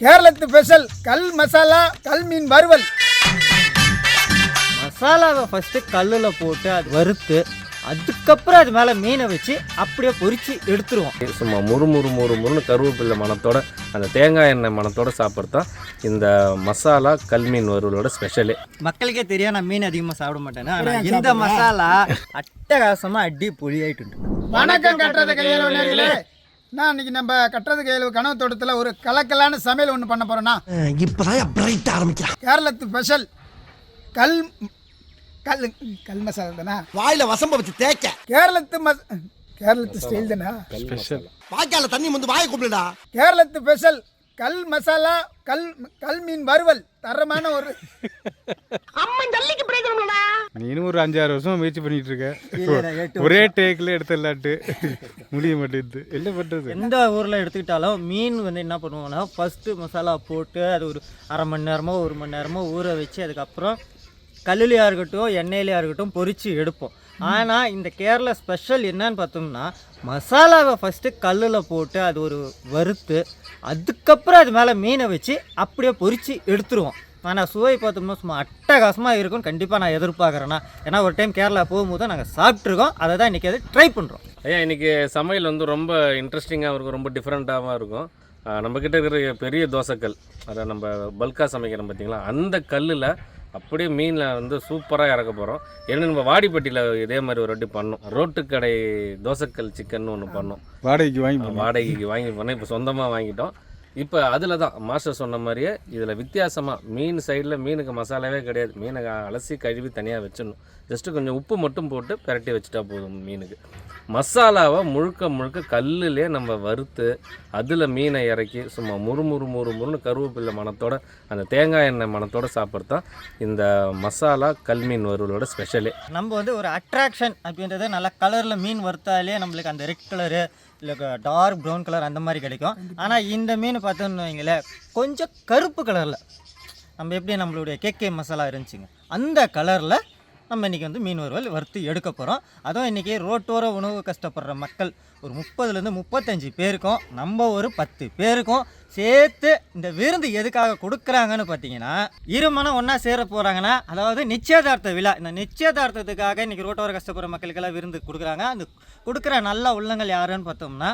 கேரளத்து special கல் மசாலா கல் மீன் வறுவல். மசாலாவை ஃபஸ்ட்டு கல்லில் போட்டு அது வறுத்து அதுக்கப்புறம் அது மேலே மீனை வச்சு அப்படியே பொரிச்சு எடுத்துருவோம். சும்மா முறு முறு முறு முறுன்னு கருவேப்பிலை மணத்தோட அந்த தேங்காய் எண்ணெய் மணத்தோட சாப்பிட்றது தான் இந்த மசாலா கல்மீன் வறுவலோட ஸ்பெஷலே மக்களுக்கே தெரியும் நான் மீன் அதிகமாக சாப்பிட மாட்டேன்னு. ஆனால் இந்த மசாலா அட்டகாசமாக அடி பொழியாயிட்டு வணக்கம் கட்டுறது கையில் நான் இன்னைக்கு நம்ம கட்டுறது கையில் கனவு தோட்டத்தில் ஒரு கலக்கலான சமையல் ஒன்று பண்ண போகிறோன்னா இப்பதான் பிரைட் ஆரம்பிக்கிறான். கேரளத்து ஸ்பெஷல் கல் கல் கல் மசாலா தானே? வாயில வசம்ப வச்சு தேய்க்க. கேரளத்து மஸ் கேரளத்து ஸ்டைல் தானே? வாய்க்கால தண்ணி வந்து வாயை கூப்பிடுடா. கேரளத்து ஸ்பெஷல் கல் மசாலா கல் கல் மீன் வறுவல். தரமான ஒரு நீனும் ஒரு அஞ்சாறு வருஷம் முயற்சி பண்ணிட்டு இருக்க. ஒரே டேக்கில் எடுத்துடலாட்டு முடிய மாட்டேங்குது. என்ன பண்ணுறது எந்த ஊரில் எடுத்துக்கிட்டாலும் மீன் வந்து என்ன பண்ணுவாங்கன்னா ஃபஸ்ட்டு மசாலா போட்டு அது ஒரு அரை மணி நேரமோ ஒரு மணி நேரமோ ஊற வச்சு அதுக்கப்புறம் கல்லுலையாக இருக்கட்டும் எண்ணெயிலையாக இருக்கட்டும் பொரிச்சு எடுப்போம். ஆனால் இந்த கேரளா ஸ்பெஷல் என்னன்னு பார்த்தோம்னா மசாலாவை ஃபஸ்ட்டு கல்லில் போட்டு அது ஒரு வறுத்து அதுக்கப்புறம் அது மேலே மீனை வச்சு அப்படியே பொறிச்சு எடுத்துருவோம். ஆனால் சுவை பார்த்தோம்னா சும்மா அட்டகாசமாக இருக்கும்னு கண்டிப்பாக நான் எதிர்பார்க்குறேன்னா. ஏன்னா ஒரு டைம் கேரளா போகும்போது நாங்கள் சாப்பிட்ருக்கோம் அதை தான் இன்றைக்கி அதை ட்ரை பண்ணுறோம் ஐயா இன்னைக்கு சமையல் வந்து ரொம்ப இன்ட்ரெஸ்டிங்காகவும் இருக்கும் ரொம்ப டிஃப்ரெண்ட்டாகவும் இருக்கும். நம்மக்கிட்ட இருக்கிற பெரிய தோசைக்கல் அதை நம்ம பல்காக சமைக்கிறோம் பார்த்தீங்களா அந்த கல்லில் அப்படியே மீனில் வந்து சூப்பராக இறக்க போகிறோம் ஏன்னா நம்ம வாடிப்பட்டியில் இதே மாதிரி ஒரு வாட்டி பண்ணோம். ரோட்டுக்கடை தோசைக்கல் சிக்கன் ஒன்று பண்ணோம். வாடகைக்கு வாங்கி. வாடகைக்கு வாங்கி பண்ணோம். இப்போ சொந்தமாக வாங்கிட்டோம். இப்போ அதில் தான் மாஸ்டர் சொன்ன மாதிரியே இதில் வித்தியாசமாக மீன் சைடில் மீனுக்கு மசாலாவே கிடையாது. மீனை அலசி கழுவி தனியாக வச்சிடணும். ஜஸ்ட்டு கொஞ்சம் உப்பு மட்டும் போட்டு பிரட்டி வச்சுட்டா போதும் மீனுக்கு. மசாலாவை முழுக்க முழுக்க கல்லுலே நம்ம வறுத்து அதில் மீனை இறக்கி சும்மா முறு முறு முறு முறுன்னு கருவேப்பிலை மணத்தோட அந்த தேங்காய் எண்ணெய் மணத்தோடு சாப்பிட்றது தான் இந்த மசாலா கல் மீன் வறுவலோட ஸ்பெஷலே நம்ம வந்து ஒரு அட்ராக்ஷன் அப்படின்றது நல்லா கலரில் மீன் வறுத்தாலே நம்மளுக்கு அந்த ரெட் கலரு இல்லை டார்க் ப்ரௌன் கலர் அந்த மாதிரி கிடைக்கும். ஆனால் இந்த மீன் பார்த்தோன்னு வைங்களேன் கொஞ்சம் கருப்பு கலரில் நம்ம எப்படி நம்மளுடைய கேகே மசாலா இருந்துச்சுங்க அந்த கலரில் நம்ம இன்றைக்கி வந்து மீன் வறுவல் வறுத்து எடுக்க போகிறோம் அதுவும் இன்றைக்கி ரோட்டோர உணவு கஷ்டப்படுற மக்கள் ஒரு முப்பதுலேருந்து முப்பத்தஞ்சு பேருக்கும் நம்ம ஒரு பத்து பேருக்கும் சேர்த்து இந்த விருந்து எதுக்காக கொடுக்குறாங்கன்னு பார்த்தீங்கன்னா இருமனம் ஒன்றா சேர போகிறாங்கன்னா அதாவது நிச்சயதார்த்த விழா. இந்த நிச்சயதார்த்தத்துக்காக இன்றைக்கி ரோட்டோர கஷ்டப்படுற மக்களுக்கெல்லாம் விருந்து கொடுக்குறாங்க. அந்த கொடுக்குற நல்ல உள்ளங்கள் யாருன்னு பார்த்தோம்னா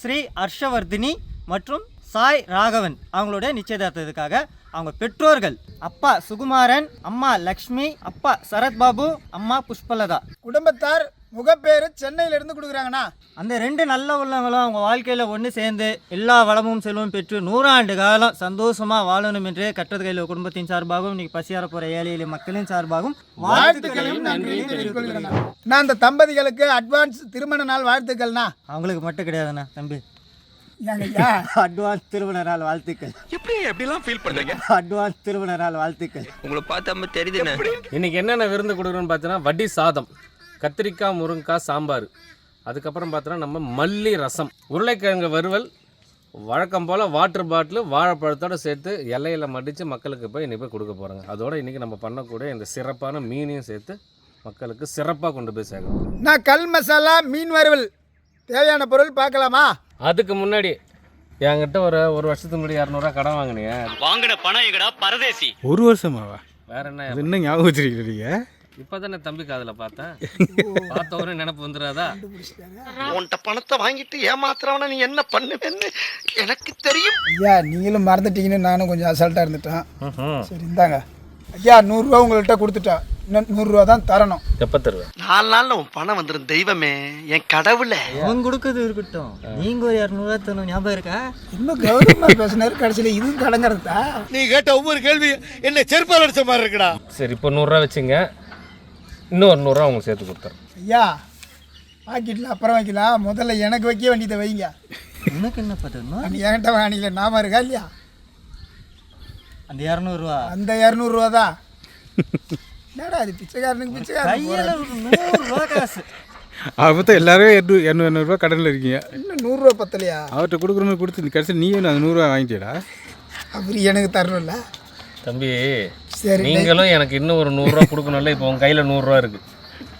ஸ்ரீ ஹர்ஷவர்தினி மற்றும் சாய் ராகவன் அவங்களுடைய நிச்சயதார்த்தத்துக்காக அவங்க பெற்றோர்கள் அப்பா சுகுமாரன் அம்மா லக்ஷ்மி அப்பா சரத்பாபு அம்மா புஷ்பலதா. குடும்பத்தார் முகப்பேரு சென்னையில இருந்து கொடுக்குறாங்கண்ணா. அந்த ரெண்டு நல்ல உள்ளவங்களும் அவங்க வாழ்க்கையில் ஒன்று சேர்ந்து எல்லா வளமும் செல்வம் பெற்று நூறாண்டு காலம் சந்தோஷமாக வாழணும் என்று கட்டது கையில் குடும்பத்தின் சார்பாகவும் இன்னைக்கு பசியார போகிற ஏழை எளிய மக்களின் சார்பாகவும் வாழ்த்துக்களையும் நன்றியும் தெரிவித்துக் கொள்கிறேன் நான் அந்த தம்பதிகளுக்கு அட்வான்ஸ் திருமண நாள் வாழ்த்துக்கள்ண்ணா. அவங்களுக்கு மட்டும் கிடையாதுண்ணா தம்பி. அட்வான்ஸ் திருமண நாள் வாழ்த்துக்கள். எப்படி எப்படிலாம் ஃபீல் பண்றீங்க? அட்வான்ஸ் திருமண நாள் வாழ்த்துக்கள். உங்களை பார்த்தா தெரியுதுண்ணே இன்றைக்கி என்னென்ன விருந்து கொடுக்குறோன்னு பார்த்தீங்கன்னா வட்டி சாதம். கத்திரிக்காய் முருங்கைக்காய் சாம்பார். அதுக்கப்புறம் பார்த்தோன்னா நம்ம மல்லி ரசம். உருளைக்கிழங்கு வறுவல் வழக்கம் போல் வாட்டர் பாட்டில் வாழைப்பழத்தோடு சேர்த்து இலையில மடித்து மக்களுக்கு போய் இன்றைக்கி போய் கொடுக்க போகிறாங்க அதோட இன்றைக்கி நம்ம பண்ணக்கூடிய இந்த சிறப்பான மீனையும் சேர்த்து மக்களுக்கு சிறப்பாக கொண்டு போய் சேர்க்கணும். நான் கல் மசாலா மீன் வறுவல். தேவையான பொருள் பார்க்கலாமா? அதுக்கு முன்னாடி என்கிட்ட ஒரு ஒரு வருஷத்துக்கு முன்னாடி இரநூறுவா கடன் வாங்கினீங்க. வாங்கின பணம் எங்கடா பரதேசி? ஒரு வருஷமாவா? வேற என்ன? என்ன ஞாபகம் வச்சிருக்கீங்க இப்போ தானே தம்பி காதில் பார்த்தேன் பார்த்தவொடனே நினப்பு வந்துடாதா உன்கிட்ட பணத்தை வாங்கிட்டு ஏமாத்துறவன நீ என்ன பண்ணுவேன்னு எனக்கு தெரியும். ஐயா நீங்களும் மறந்துட்டீங்கன்னு நானும் கொஞ்சம் அசால்ட்டாக இருந்துட்டேன். சரி இந்தாங்க. ஐயா நூறுரூவா உங்கள்கிட்ட கொடுத்துட்டேன். இன்னும் நூறுரூவா தான் தரணும். எப்போ தருவேன் நாலு நாள்ல உன் பணம் வந்துடும் தெய்வமே. என் கடவுளே. அவங்க கொடுக்கறது இருக்கட்டும். நீங்கள் ஒரு இரநூறுவா தரணும். ஞாபகம் இருக்கா? இன்னும் கௌரவமாக பேசினார். கடைசியில் இதுவும் கடங்கிறதா நீ கேட்ட ஒவ்வொரு கேள்வி என்ன செருப்பால் அடிச்ச மாதிரி இருக்குடா. சரி இப்போ நூறுரூவா வச்சுங்க. இன்னும் நூறுரூவா உங்களுக்கு சேர்த்து கொடுத்துறேன். ஐயா பாக்கெட்டில் அப்புறம் வைக்கலாம் முதல்ல எனக்கு வைக்க வேண்டியதை வைங்க. உனக்கு என்ன பார்த்தோம்னா நீ என்கிட்ட வாங்கிக்கல நாம இருக்கா இல்லையா? அந்த இரநூறுவா. அந்த இரநூறுவா தான் என்னடா அது பிச்சைக்காரனுக்கு பிச்சைக்காரன் காசு. எல்லாரும் இரநூறு இரநூறு இரநூறுவா கடனில் இருக்கீங்க. இன்னும் நூறுரூவா பத்தலையா? அவர்கிட்ட கொடுக்குறவங்க கொடுத்து கடைசி நீ அந்த நூறுரூவா வாங்கிட்டியடா. அவர் எனக்கு தரணும்ல. தம்பி சரி நீங்களும் எனக்கு இன்னும் ஒரு நூறுரூவா கொடுக்கணும்ல இப்போ உங்கள் கையில் நூறுரூவா இருக்குது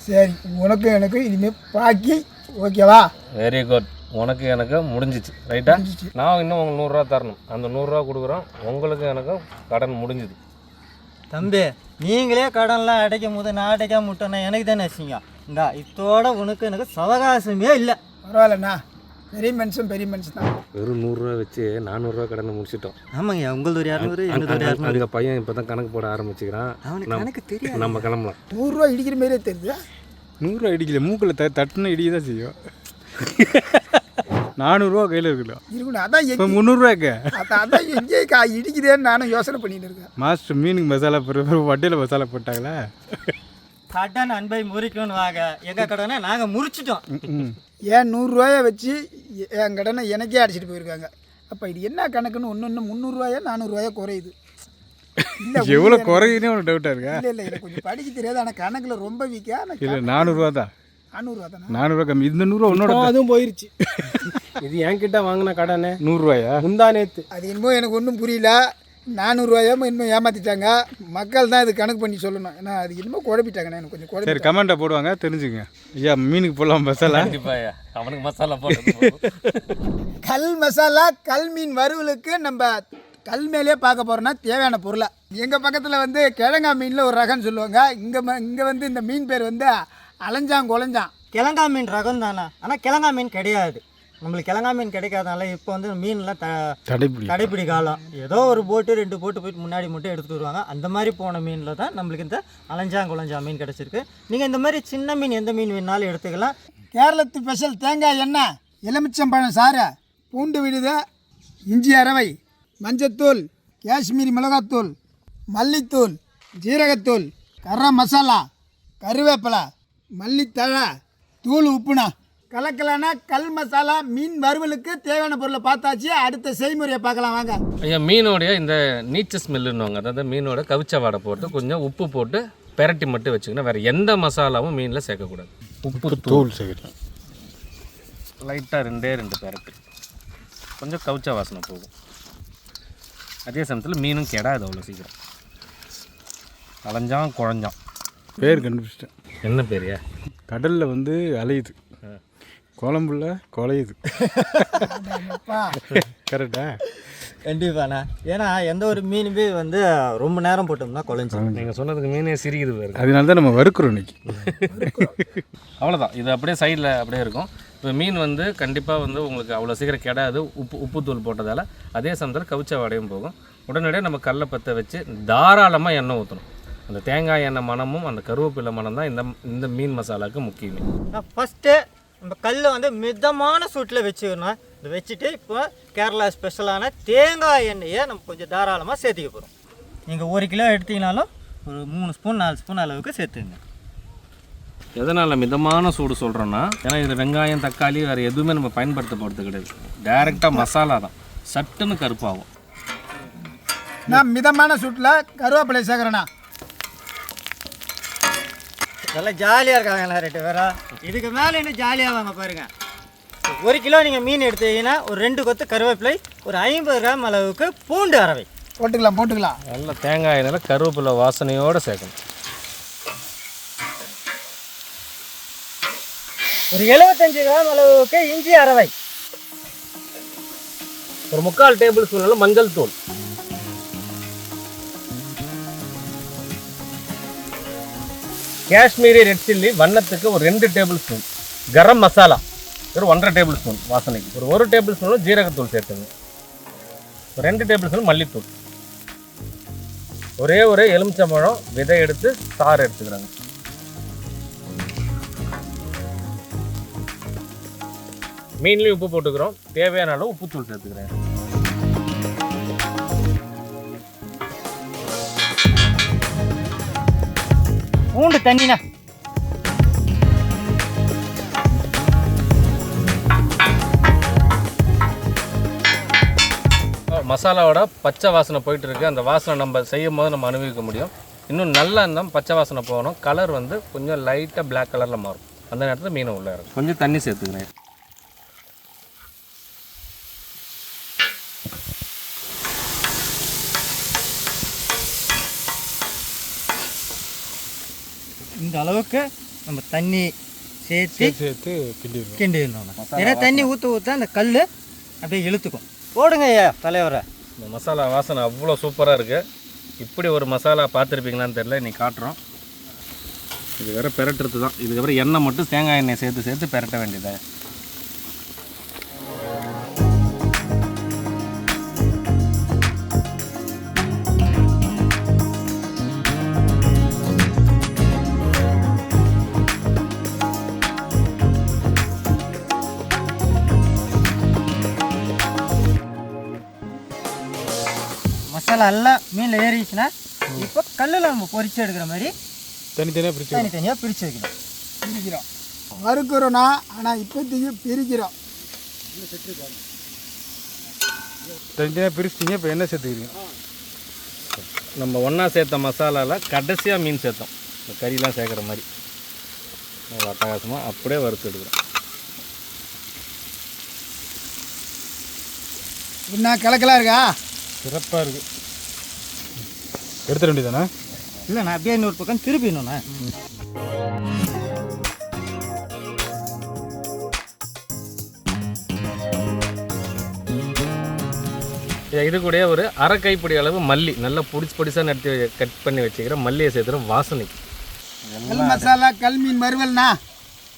சரி உனக்கும் எனக்கும் இனிமேல் பாக்கி ஓகேவா? வெரி குட் உனக்கு எனக்கு முடிஞ்சிச்சு. ரைட்டா நான் இன்னும் உங்களுக்கு நூறுரூவா தரணும். அந்த நூறுரூவா கொடுக்குறோம். உங்களுக்கு எனக்கும் கடன் முடிஞ்சுது. தம்பி நீங்களே கடன்லாம் அடைக்கும் போது நான் அடைக்காம விட்டேன்னா எனக்கு தானே அசிங்கம். இந்தா இத்தோட உனக்கு எனக்கு சவகாசமே இல்லை. பரவாயில்லண்ணா. பெரிய மனுஷன் பெரிய மனுஷன் தான். வெறும் நூறுரூவா வச்சு நானூறுரூவா கடனை முடிச்சிட்டோம். ஆமாங்க உங்களது ஒரு இரநூறு என்னது ஒரு இரநூறு? அந்த பையன் இப்போ தான் கணக்கு போட ஆரம்பிச்சுக்கிறான். அவனுக்கு நம்ம- கணக்கு தெரியாது. நம்ம கிளம்பலாம். நூறுரூவா இடிக்கிற மாதிரியே தெரியுது? நூறுரூவா இடிக்கல மூக்கில் த தட்டுன்னு இடிக்க தான் செய்யும். நானூறுரூவா கையில் இருக்குல்ல. இருக்கணும் அதான் இப்போ எங்க முந்நூறுரூவாக்கு அதான் அதான் எங்கேயே கா இடிக்குதேன்னு நானும் யோசனை பண்ணிட்டு இருக்கேன். மாஸ்டர் மீனுக்கு மசாலா போடுற வட்டியில் மசாலா போட்டாங்களா? கடன் அன்பை முறிக்கணும் வாங்க. எங்க கடனை நாங்க முறிச்சிட்டோம். ஏன் நூறுரூவாயை வச்சு என் கடனை எனக்கே அடிச்சிட்டு போயிருக்காங்க. அப்போ இது என்ன கணக்குன்னு ஒன்று ஒன்று முந்நூறுரூவாயா நானூறுரூவாயா குறையுது. இல்லை எவ்வளோ குறையுதுன்னு ஒரு டவுட்டாக இருக்கா? இல்லை இல்லை எனக்கு கொஞ்சம் படிக்க தெரியாது. ஆனால் கணக்கில் ரொம்ப வீக்காக ஆனால் இல்லை நானூறுரூவா தான் நானூறுரூவா தானே நானூறுரூவா கம்மி. இந்த நூறுரூவா உன்னோட அதுவும் போயிருச்சு. இது என்கிட்ட வாங்கின கடனே. நூறுரூவாயா? முந்தா நேத்து. அது என்னமோ எனக்கு ஒன்றும் புரியல. நானூறுரூவாயாம இன்னும் ஏமாற்றிட்டாங்க மக்கள் தான் இது கணக்கு பண்ணி சொல்லணும். ஏன்னா அது என்னமோ குழப்பிட்டாங்கண்ணே எனக்கு கொஞ்சம் சரி குழப்பி கமெண்ட்டை போடுவாங்க தெரிஞ்சுங்க ஐயா மீனுக்கு போடலாம் மசாலா? அவனுக்கு மசாலா போட்டு கல் மசாலா கல் மீன் வறுவலுக்கு நம்ம கல் மேலேயே பார்க்க போகிறோன்னா தேவையான பொருளை. எங்கள் பக்கத்தில் வந்து கிழங்கா மீனில் ஒரு ரகம்னு சொல்லுவாங்க. இங்கே இங்கே வந்து இந்த மீன் பேர் வந்து அலைஞ்சான் குழஞ்சான் கிழங்கா மீன் ரகம் தானே ஆனால் கிழங்கா மீன் கிடையாது. நம்மளுக்கு கிழங்கா மீன் கிடைக்காதனால இப்போ வந்து மீன்லாம் த தடைப்பிடி காலம் ஏதோ ஒரு போட்டு ரெண்டு போட்டு போயிட்டு முன்னாடி மட்டும் எடுத்துட்டு வருவாங்க. அந்த மாதிரி போன மீனில் தான் நம்மளுக்கு இந்த அலஞ்சாங்குளஞ்சா மீன் கிடச்சிருக்கு. நீங்கள் இந்த மாதிரி சின்ன மீன் எந்த மீன் வேணாலும் எடுத்துக்கலாம். கேரளத்து ஸ்பெஷல் தேங்காய் எண்ணெய் எலுமிச்சம்பழம் சாறு பூண்டு விடுது இஞ்சி அரவை மஞ்சத்தூள் காஷ்மீரி மிளகாத்தூள் மல்லித்தூள் ஜீரகத்தூள் கரம் மசாலா கருவேப்பிலை மல்லித்தழை தூள் உப்புனா கலக்கலானா கல் மசாலா மீன் வறுவலுக்கு தேவையான பொருளை பார்த்தாச்சு. அடுத்த செய்முறையை பார்க்கலாம் வாங்க. ஐயா மீனோடைய இந்த நீச்ச ஸ்மெல்லுன்னுவாங்க. அதாவது மீனோட கவிச்ச வாடை போட்டு கொஞ்சம் உப்பு போட்டு பெரட்டி மட்டும் வச்சுக்கணும் வேறு எந்த மசாலாவும் மீனில் சேர்க்கக்கூடாது. உப்பு தூள் சேர்க்கணும். லைட்டாக ரெண்டே ரெண்டு பெரட்டு. கொஞ்சம் கவிச்ச வாசனை போகும். அதே சமயத்தில் மீனும் கெடாது அவ்வளோ சீக்கிரம். அலைஞ்சான் குழஞ்சான் பேர் கண்டுபிடிச்சிட்டேன். என்ன பேரியா கடலில் வந்து அலையுது. குழம்புல குலையுது கரெக்டா கண்டிப்பாண்ணா. ஏன்னா எந்த ஒரு மீனுமே வந்து ரொம்ப நேரம் போட்டோம்னா குழஞ்சிரும் நீங்கள் சொன்னதுக்கு மீனே சிரிக்குது பாருங்க. அதனால தான் நம்ம வறுக்கிறோம் இன்னைக்கு. அவ்வளோதான் இது அப்படியே சைடில் அப்படியே இருக்கும். இப்போ மீன் வந்து கண்டிப்பாக வந்து உங்களுக்கு அவ்வளோ சீக்கிரம் கெடாது. உப்பு உப்புத்தூள் போட்டதால் அதே சமயத்தில் கவிச்ச வாடையும் போகும். உடனடியாக நம்ம கல்லை பற்ற வச்சு தாராளமாக எண்ணெய் ஊற்றணும் அந்த தேங்காய் எண்ணெய் மணமும் அந்த கருவேப்பிலை மணம் தான் இந்த இந்த மீன் மசாலாவுக்கு முக்கியமே. ஃபஸ்ட்டு நம்ம கல்லை வந்து மிதமான சூட்டில் வச்சுக்கணும். இதை வச்சுட்டு இப்போ கேரளா ஸ்பெஷலான தேங்காய் எண்ணெயை நம்ம கொஞ்சம் தாராளமாக சேர்த்திக்க போகிறோம் நீங்கள் ஒரு கிலோ எடுத்தீங்கனாலும் ஒரு மூணு ஸ்பூன் நாலு ஸ்பூன் அளவுக்கு சேர்த்துங்க எதனால் மிதமான சூடு சொல்கிறோன்னா ஏன்னா இதில் வெங்காயம் தக்காளி வேறு எதுவுமே நம்ம பயன்படுத்த போகிறது கிடையாது. டைரெக்டாக மசாலா தான். சட்டுன்னு கருப்பாகும். நான் மிதமான சூட்டில் கருவேப்பிலை சேர்க்குறேண்ணா நல்லா ஜாலியாக இருக்காங்களா ரெண்டு பேரா இதுக்கு மேலே இன்னும் ஜாலியாக வாங்க பாருங்க. ஒரு கிலோ நீங்கள் மீன் எடுத்தீங்கன்னா ஒரு ரெண்டு கொத்து கருவேப்பிலை ஒரு ஐம்பது கிராம் அளவுக்கு பூண்டு அரவை. போட்டுக்கலாம் போட்டுக்கலாம். நல்ல தேங்காய் எண்ணெயில் கருவேப்பிலை வாசனையோடு சேர்க்கணும். ஒரு எழுபத்தஞ்சு கிராம் அளவுக்கு இஞ்சி அரவை. ஒரு முக்கால் டேபிள் ஸ்பூன் மஞ்சள் தூள். காஷ்மீரி ரெட் சில்லி வண்ணத்துக்கு ஒரு ரெண்டு டேபிள் ஸ்பூன் கரம் மசாலா ஒரு ஒன்றரை டேபிள் ஸ்பூன் வாசனைக்கு. ஒரு ஒரு டேபிள் ஸ்பூன் ஜீரகத்தூள் சேர்த்துங்க. ஒரு ரெண்டு டேபிள் ஸ்பூன் மல்லித்தூள். ஒரே ஒரு எலுமிச்சம்பழம் விதை எடுத்து சாறு எடுத்துக்கிறாங்க. மீன்லேயும் உப்பு போட்டுக்கிறோம். தேவையான அளவு உப்புத்தூள் சேர்த்துக்கிறேன். பூண்டு தண்ணிண்ணா மசாலாவோட பச்சை வாசனை போயிட்டு இருக்கு. அந்த வாசனை நம்ம செய்யும் போது நம்ம அனுபவிக்க முடியும். இன்னும் நல்லா இருந்தால் பச்சை வாசனை போகணும். கலர் வந்து கொஞ்சம் லைட்டாக Black கலரில் மாறும். அந்த நேரத்தில் மீனை உள்ள இருக்கும் கொஞ்சம் தண்ணி சேர்த்துக்கிறேன். இந்த அளவுக்கு நம்ம தண்ணி சேர்த்து சேர்த்து கிண்டிடுவோம் கிண்டிடணும். ஏன்னா தண்ணி ஊற்ற ஊற்ற அந்த கல் அப்படியே இழுத்துக்கும். போடுங்க ஐயா தலைவரை. இந்த மசாலா வாசனை அவ்வளோ சூப்பராக இருக்குது இப்படி ஒரு மசாலா பார்த்துருப்பீங்களான்னு தெரியல இன்னைக்கு காட்டுறோம். இது வேற பெரட்டுறது தான் இதுக்கப்புறம் எண்ணெய் மட்டும் தேங்காய் எண்ணெய் சேர்த்து சேர்த்து பெரட்ட வேண்டியது? மசாலா எல்லாம் மீனில் ஏறிச்சுன்னா இப்போ கல்லில் நம்ம பொரிச்சு எடுக்கிற மாதிரி தனித்தனியாக பிரிச்சு தனித்தனியாக பிரித்து வைக்கணும் பிரிக்கிறோம். வறுக்கிறோன்னா ஆனால் இப்போதைக்கு பிரிக்கிறோம். தனித்தனியாக பிரிச்சிட்டிங்க இப்போ என்ன சேர்த்துக்கிறீங்க. நம்ம ஒன்றா சேர்த்த மசாலாவில் கடைசியாக மீன் சேர்த்தோம். இந்த கறிலாம் சேர்க்குற மாதிரி. நல்லா அட்டகாசமாக அப்படியே வறுத்து எடுக்கிறோம். என்ன கலக்கலாக இருக்கா? சிறப்பாக இருக்குது எடுத்துட வேண்டியதானே இல்லை நான் அப்படியே இன்னொரு பக்கம் திருப்பிடணுண்ணா இது கூடயே ஒரு அரை கைப்பிடி அளவு மல்லி. நல்லா பொடிச்சு பொடிசாக நட்டு கட் பண்ணி வச்சுக்கிற மல்லியை சேர்த்துறோம் வாசனைக்கு கல் மசாலா கல் மீன் மறுவல்ண்ணா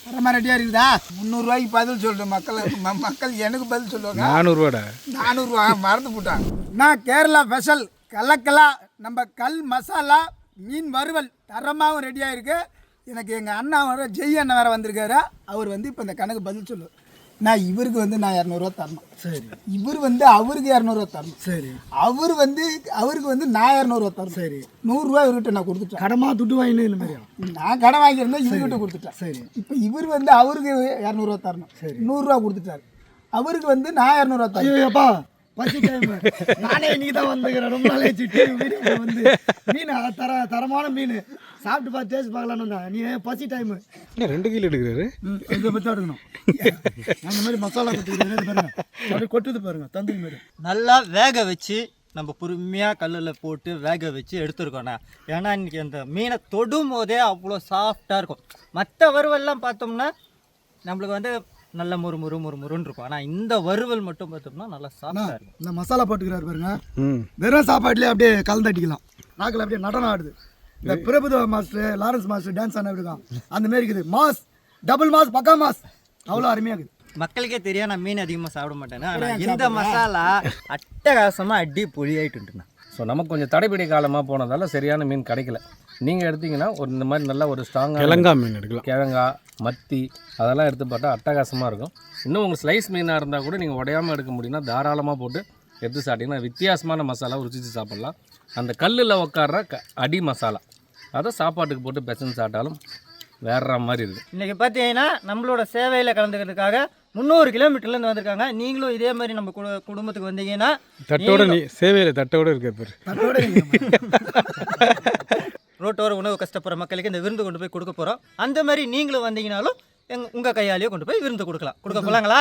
தரமா ரெடியாக இருக்குதா? முந்நூறுரூவாய்க்கு பதில் சொல்கிறேன் மக்கள். ம- மக்கள் எனக்கு பதில் சொல்லுவாங்க. நானூறுவாடா? நானூறுரூவா மறந்து போட்டாங்க. நான் கேரளா ஸ்பெஷல் கலக்கலா நம்ம கல் மசாலா மீன் வறுவல் தரமாகவும் ரெடியாக இருக்கு எனக்கு எங்கள் அண்ணா வர ஜெய் அண்ணன் வேறு வந்திருக்காரு. அவர் வந்து இப்போ இந்த கணக்கு பதில் சொல்லுவார் நான் இவருக்கு வந்து நான் இரநூறுவா தரணும். சரி. இவர் வந்து அவருக்கு இரநூறுவா தரணும். சரி. அவர் வந்து அவருக்கு வந்து நான் இரநூறுவா தரணும். சரி. நூறுரூவா இவர்கிட்ட நான் கொடுத்துட்டேன். கடமா துட்டு வாங்கினு இந்த மாதிரி நான் கடன் வாங்கியிருந்தேன் இவர்கிட்ட கொடுத்துட்டேன். சரி. இப்போ இவர் வந்து அவருக்கு இரநூறுவா தரணும். சரி. நூறுரூவா கொடுத்துட்டாரு. அவருக்கு வந்து நான் இரநூறுவா தரணும். பசி டைம் நானே இன்னைக்கு தான் வந்துக்கிறேன். ரொம்ப நாள் ஆச்சு வந்து. மீன் தர தரமான மீன். சாப்பிட்டு பார்த்து டேஸ்ட் பார்க்கலான்னு வந்தேன். நீ பசி டைம் என்ன ரெண்டு கிலோ எடுக்கிறாரு? இதை பற்றி எடுக்கணும். அந்த மாதிரி மசாலா கொட்டுறது பாருங்க. அப்படி கொட்டுது பாருங்க தந்தூரி மாதிரி நல்லா வேக வச்சு நம்ம பொறுமையாக கல்லில் போட்டு வேக வச்சு எடுத்துருக்கோண்ணா ஏன்னா இன்றைக்கி அந்த மீனை தொடும் போதே அவ்வளோ சாஃப்டாக இருக்கும். மற்ற வறுவல்லாம் பார்த்தோம்னா நம்மளுக்கு வந்து நல்ல முறு முறு முறு முருன்னு இருக்கும். ஆனால் இந்த வறுவல் மட்டும் பார்த்தோம்னா நல்லா இருக்கும். இந்த மசாலா போட்டுக்கிறாரு பாருங்க. வெறும் சாப்பாட்டுலேயே அப்படியே கலந்தடிக்கலாம் நாக்கில் அப்படியே நடனம் ஆடுது. இந்த Prabhudeva master Lawrence master dance ஆன இருக்கான் அந்த மாதிரி இருக்குது. மாஸ் டபுள் மாஸ் பக்கா மாஸ். அவ்வளோ அருமையாக இருக்குது. மக்களுக்கே தெரியும் நான் மீன் அதிகமாக சாப்பிட மாட்டேன்னு. ஆனால் இந்த மசாலா அட்டகாசமாக அடி பொழியாயிட்டுண்ணா ஸோ நமக்கு கொஞ்சம் தடைப்பிடி காலமாக போனதால சரியான மீன் கிடைக்கல. நீங்கள் எடுத்தீங்கன்னா ஒரு இந்த மாதிரி நல்ல ஒரு ஸ்ட்ராங்காக கிழங்கா மீன் எடுக்கலாம். கிழங்கா மத்தி அதெல்லாம் எடுத்து பார்த்தா அட்டகாசமாக இருக்கும். இன்னும் உங்கள் ஸ்லைஸ் மீனாக இருந்தால் கூட நீங்கள் உடையாமல் எடுக்க முடியும்னா தாராளமாக போட்டு எடுத்து சாப்பிட்டீங்கன்னா வித்தியாசமான மசாலா ருசிச்சு சாப்பிட்லாம். அந்த கல்லில் உட்கார்ற க அடி மசாலா. அதை சாப்பாட்டுக்கு போட்டு பெசஞ்சு சாப்பிட்டாலும் வேற மாதிரி இருக்குது இன்றைக்கி பார்த்தீங்கன்னா நம்மளோட சேவையில் கலந்துக்கிறதுக்காக முந்நூறு கிலோமீட்டர்லேருந்து வந்திருக்காங்க. நீங்களும் இதே மாதிரி நம்ம குடு குடும்பத்துக்கு வந்தீங்கன்னா தட்டோட நீ சேவையில் தட்டோட இருக்க பேர். அதோட ரோட்டோர உணவு கஷ்டப்படுற மக்களுக்கு இந்த விருந்து கொண்டு போய் கொடுக்க போகிறோம் அந்த மாதிரி நீங்களும் வந்தீங்கனாலும் எங் உங்கள் கையாலேயே கொண்டு போய் விருந்து கொடுக்கலாம். கொடுக்க போகலாங்களா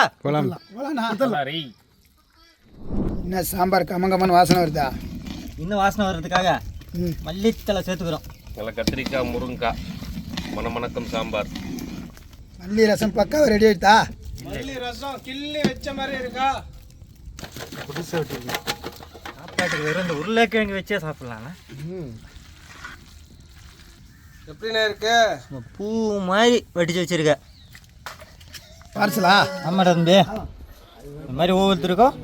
என்ன சாம்பார் கமங்கமன்னு வாசனை வருதா? இன்னும் வாசனை வர்றதுக்காக மல்லித்தலை சேர்த்துக்கிறோம். நல்லா கத்திரிக்காய் முருங்கைக்காய் மணமணக்கம் சாம்பார். மல்லி ரசம் பக்காவாக ரெடி ஆயிட்டா சாப்பாட்டுக்கு வெறும் இந்த உருளைக்கிழங்கு வச்சே சாப்பிட்லாண்ணா எப்படிண்ணே இருக்கு? பூ மாதிரி வடிச்சு வச்சிருக்க. பார்சலா? ஆமாம் தம்பி. இந்த மாதிரி ஒவ்வொருத்தருக்கும்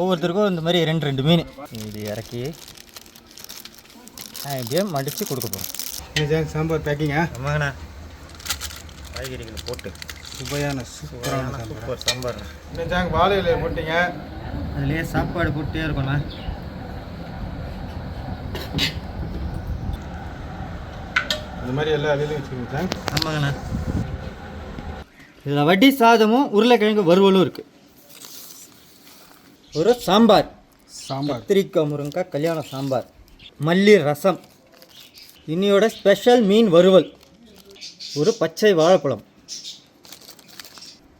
ஒவ்வொருத்தருக்கும் இந்த மாதிரி ரெண்டு ரெண்டு மீன். இது இறக்கி நான் இப்படியே மடித்து கொடுக்க போகிறோம் சாம்பார் பேக்கிங்க ஆமாங்கண்ணா. காய்கறிகளை போட்டு. சுவையான சூப்பரான சூப்பர் சாம்பார் சாம்பார் வாழை இலையை போட்டீங்க? அதுலேயே சாப்பாடு போட்டே இருக்கோண்ணா இந்த மாதிரி எல்லா இலையிலையும் வச்சுக்கோங்க. சார் ஆமாங்கண்ணா. இதில் வட்டி சாதமும் உருளைக்கிழங்கு வறுவலும் இருக்குது ஒரு சாம்பார். சாம்பார். கத்திரிக்காய் முருங்கைக்காய் கல்யாண சாம்பார். மல்லி ரசம். இன்னியோட ஸ்பெஷல் மீன் வறுவல். ஒரு பச்சை வாழைப்பழம்.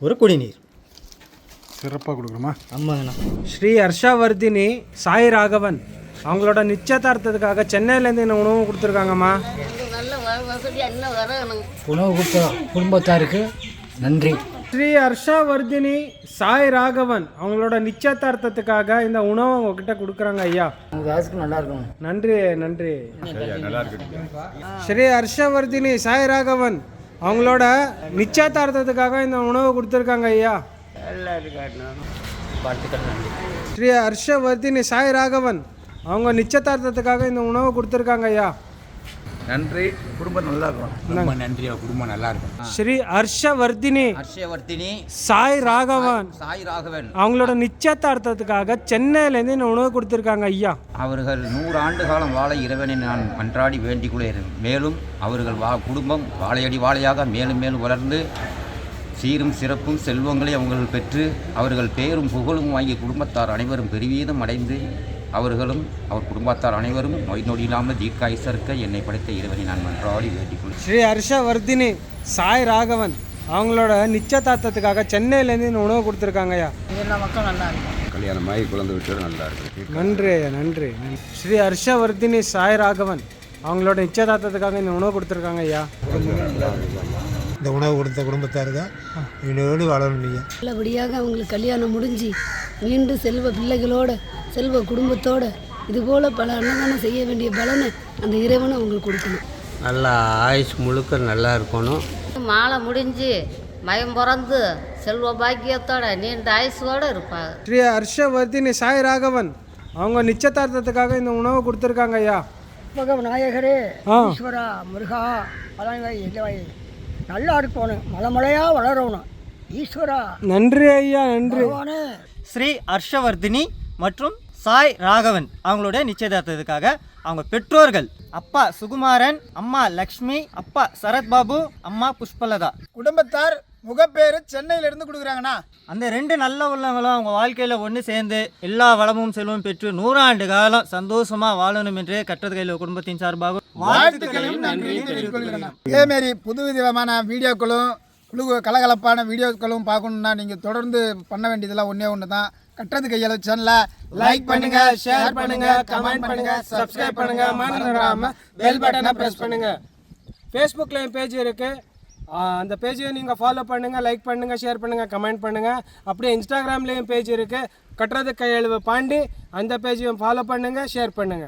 ஒரு குடிநீர். சிறப்பாக கொடுக்குறோமா ஆமாங்கண்ணா. ஸ்ரீ ஹர்ஷவர்தினி சாய் ராகவன். அவங்களோட நிச்சயதார்த்தத்துக்காக சென்னையிலேருந்து என்ன உணவு கொடுத்துருக்காங்கம்மா? நல்ல வசதியாக இன்னும் வரணும். உணவு கொடுத்த குடும்பத்தாருக்கு நன்றி. ஸ்ரீ ஹர்ஷவர்தினி சாய் ராகவன் அவங்களோட நிச்சயதார்த்தத்துக்காக இந்த உணவை உங்ககிட்ட கொடுக்குறாங்க ஐயா. உங்கள் வயசுக்கு நல்லா இருக்கணும். நன்றி நன்றி. ஸ்ரீ ஹர்ஷவர்தினி சாய் ராகவன் அவங்களோட நிச்சயதார்த்தத்துக்காக இந்த உணவை கொடுத்துருக்காங்க ஐயா. ஸ்ரீ ஹர்ஷவர்தினி சாய் ராகவன் அவங்க நிச்சயதார்த்தத்துக்காக இந்த உணவை கொடுத்துருக்காங்க ஐயா. நன்றி. குடும்பம் நல்லா இருக்கும் ரொம்ப நன்றி குடும்பம் நல்லா இருக்கும் ஸ்ரீ ஹர்ஷவர்தினி. ஹர்ஷவர்த்தினி சாய் ராகவன். சாய் ராகவன். அவங்களோட நிச்சயதார்த்தத்துக்காக சென்னையிலேருந்து இந்த உணவு கொடுத்துருக்காங்க ஐயா. அவர்கள் நூறு ஆண்டு காலம் வாழ இறைவனை நான் மன்றாடி வேண்டிக் கொள்கிறேன் மேலும் அவர்கள் வா குடும்பம் வாழையடி வாழையாக மேலும் மேலும் வளர்ந்து சீரும் சிறப்பும் செல்வங்களை அவர்கள் பெற்று அவர்கள் பேரும் புகழும் வாங்கிய குடும்பத்தார் அனைவரும் பெருவீதம் அடைந்து அவர்களும் அவர் குடும்பத்தார் அனைவரும் நோய் நொடி இல்லாமல் தீர்க்காயுசருக்க என்னை படைத்த இறைவனை நான் மன்றாடி வேண்டிக் கொள்கிறேன் ஸ்ரீ ஹர்ஷவர்தினி சாய் ராகவன் அவங்களோட நிச்சயதார்த்தத்துக்காக சென்னையிலேருந்து இந்த உணவு கொடுத்துருக்காங்க ஐயா. எல்லா மக்களும் நல்லா இருக்கும் கல்யாணமாகி குழந்தை விட்டு நல்லா இருக்கு நன்றி ஐயா நன்றி நன்றி. ஸ்ரீ ஹர்ஷவர்தினி சாய் ராகவன் அவங்களோட நிச்சயதார்த்தத்துக்காக இந்த உணவு கொடுத்துருக்காங்க ஐயா. இந்த உணவு கொடுத்த குடும்பத்தாருக்கு இன்னொரு வளரணும் நீங்கள் நல்லபடியாக அவங்களுக்கு கல்யாணம் முடிஞ்சு மீண்டும் செல்வ பிள்ளைகளோட செல்வ குடும்பத்தோட இதுபோல் பல அன்னதானம் செய்ய வேண்டிய பலனை அந்த இறைவனை அவங்களுக்கு கொடுக்கணும். நல்லா ஆயுஷ் முழுக்க நல்லா இருக்கணும். மாலை முடிஞ்சு மயம் பிறந்து செல்வ பாக்கியத்தோட நீண்ட ஆயுசோட இருப்பாங்க ஸ்ரீ ஹர்ஷவர்தினி சாய் ராகவன் அவங்க நிச்சயதார்த்தத்துக்காக இந்த உணவு கொடுத்துருக்காங்க ஐயா. நாயகரே ஈஸ்வரா முருகா பழங்காய் இல்லவாய் நல்லா இருக்கணும் மலை மலையாக வளரணும் ஈஸ்வரா. நன்றி ஐயா நன்றி. ஸ்ரீ ஹர்ஷவர்தினி மற்றும் சாய் ராகவன் அவங்களுடைய நிச்சயதார்த்தத்துக்காக அவங்க பெற்றோர்கள் அப்பா சுகுமாரன் அம்மா லக்ஷ்மி அப்பா சரத்பாபு அம்மா புஷ்பலதா. குடும்பத்தார் முகப்பேரு சென்னையிலேருந்து கொடுக்குறாங்கண்ணா. அந்த ரெண்டு நல்ல உள்ளவங்களும் அவங்க வாழ்க்கையில் ஒன்று சேர்ந்து எல்லா வளமும் செல்வமும் பெற்று நூறாண்டு காலம் சந்தோஷமாக வாழணும் என்று கட்டது கையில் குடும்பத்தின் சார்பாக வாழ்த்துக்களையும் நன்றியும் தெரிவித்துக் கொள்கிறேன் இதேமாரி புது விதமான வீடியோக்களும் குழு கலகலப்பான வீடியோக்களும் பார்க்கணுன்னா நீங்கள் தொடர்ந்து பண்ண வேண்டியதெல்லாம் ஒன்றே ஒன்று தான் கட்டுறது கையால் சேனலை லைக் பண்ணுங்க ஷேர் பண்ணுங்க கமெண்ட் பண்ணுங்க சப்ஸ்கிரைப் பண்ணுங்க மறந்துடாம பெல் பட்டனை பிரஸ் பண்ணுங்க. ஃபேஸ்புக்கில் என் பேஜ் இருக்கு அந்த பேஜையும் நீங்கள் ஃபாலோ பண்ணுங்கள் லைக் பண்ணுங்கள் ஷேர் பண்ணுங்கள் கமெண்ட் பண்ணுங்கள் அப்படியே இன்ஸ்டாகிராம்லேயும் பேஜ் இருக்குது கட்டுறது கையெழுவு பாண்டி அந்த பேஜையும் ஃபாலோ பண்ணுங்கள் ஷேர் பண்ணுங்கள்